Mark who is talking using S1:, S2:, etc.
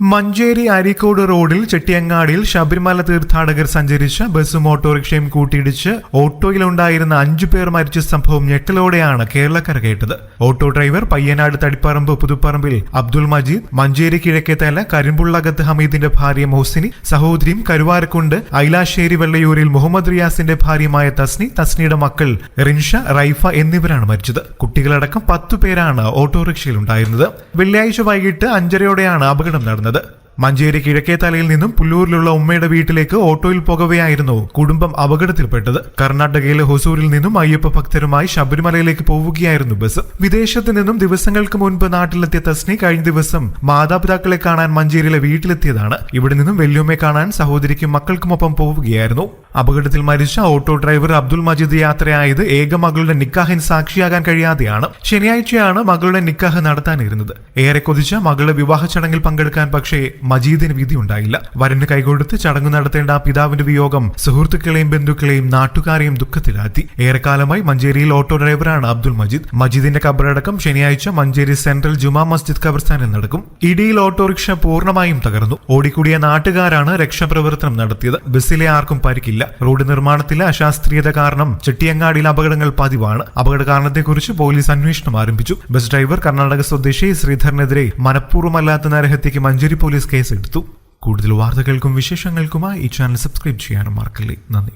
S1: മഞ്ചേരി അരീക്കോട് റോഡിൽ ചെട്ടിയങ്ങാടിയിൽ ശബരിമല തീർത്ഥാടകർ സഞ്ചരിച്ച ബസ്സും ഓട്ടോറിക്ഷയും കൂട്ടിയിടിച്ച് ഓട്ടോയിലുണ്ടായിരുന്ന അഞ്ചു പേർ മരിച്ച സംഭവം ഞെട്ടലോടെയാണ് കേരളക്കര കേട്ടത്. ഓട്ടോ ഡ്രൈവർ പയ്യനാട് തടിപ്പറമ്പ് പുതുപ്പറമ്പിൽ അബ്ദുൾ മജീദ് മഞ്ചേരി കിഴക്കേത്തല കരിമ്പുള്ളകത്ത് ഹമീദിന്റെ ഭാര്യ മോസിനി സഹോദരിയും കരുവാരക്കുണ്ട് ഐലാശ്ശേരി വെള്ളയൂരിൽ മുഹമ്മദ് റിയാസിന്റെ ഭാര്യമായ തസ്നി തസ്നിയുടെ മക്കൾ റിൻഷ റൈഫ എന്നിവരാണ് മരിച്ചത്. കുട്ടികളടക്കം പത്തു പേരാണ് ഓട്ടോറിക്ഷയിലുണ്ടായിരുന്നത്. വെള്ളിയാഴ്ച വൈകിട്ട് അഞ്ചരയോടെയാണ് അപകടം നടന്നത്. മഞ്ചേരി കിഴക്കേ കിഴക്കേത്തലയിൽ നിന്നും പുല്ലൂരിലുള്ള ഉമ്മയുടെ വീട്ടിലേക്ക് ഓട്ടോയിൽ പോകവെയായിരുന്നു കുടുംബം അപകടത്തിൽപ്പെട്ടത്. കർണാടകയിലെ ഹൊസൂരിൽ നിന്നും അയ്യപ്പ ഭക്തരുമായി ശബരിമലയിലേക്ക് പോവുകയായിരുന്നു ബസ്. വിദേശത്ത് നിന്നും ദിവസങ്ങൾക്ക് മുൻപ് നാട്ടിലെത്തിയ തസ്നി കഴിഞ്ഞ ദിവസം മാതാപിതാക്കളെ കാണാൻ മഞ്ചേരിയിലെ വീട്ടിലെത്തിയതാണ്. ഇവിടെ നിന്നും വെല്ലുമ്മയെ കാണാൻ സഹോദരിക്കും മക്കൾക്കുമൊപ്പം പോവുകയായിരുന്നു. അപകടത്തിൽ മരിച്ച ഓട്ടോ ഡ്രൈവർ അബ്ദുൾ മജീദ് യാത്രയായത് ഏക മകളുടെ നിക്കാഹിന് സാക്ഷിയാകാൻ കഴിയാതെയാണ്. ശനിയാഴ്ചയാണ് മകളുടെ നിക്കാഹ് നടത്താനിരുന്നത്. ഏറെ കൊതിച്ച മകളുടെ വിവാഹ ചടങ്ങിൽ പങ്കെടുക്കാൻ പക്ഷേ മജീദിന് വിധി ഉണ്ടായില്ല വരന് കൈകൊടുത്ത് ചടങ്ങ് നടത്തേണ്ട ആ പിതാവിന്റെ വിയോഗം സുഹൃത്തുക്കളെയും ബന്ധുക്കളെയും നാട്ടുകാരെയും ദുഃഖത്തിലാത്തി ഏറെക്കാലമായി മഞ്ചേരിയിൽ ഓട്ടോ ഡ്രൈവറാണ് അബ്ദുൾ മജീദ്. മജീദിന്റെ കബറടക്കം ശനിയാഴ്ച മഞ്ചേരി സെൻട്രൽ ജുമാ മസ്ജിദ് ഖബർസ്ഥാനിൽ നടക്കും. ഇടിയിൽ ഓട്ടോറിക്ഷ പൂർണമായും തകർന്നു. ഓടിക്കൂടിയ നാട്ടുകാരാണ് രക്ഷാപ്രവർത്തനം നടത്തിയത്. ബസ്സിലെ ആർക്കും പരിക്കില്ല. റോഡ് നിർമ്മാണത്തിലെ അശാസ്ത്രീയത കാരണം ചെട്ടിയങ്ങാടിയിൽ അപകടങ്ങൾ പതിവാണ്. അപകട കാരണത്തെക്കുറിച്ച് പോലീസ് അന്വേഷണം ആരംഭിച്ചു. ബസ് ഡ്രൈവർ കർണാടക സ്വദേശി ശ്രീധരനെതിരെ മനഃപൂർവമല്ലാത്ത നരഹത്യയ്ക്ക് മഞ്ചേരി പോലീസ് കേസെടുത്തു. കൂടുതൽ വാർത്തകൾക്കും വിശേഷങ്ങൾക്കുമായി ഈ ചാനൽ സബ്സ്ക്രൈബ് ചെയ്യാനും മറക്കല്ലേ. നന്ദി.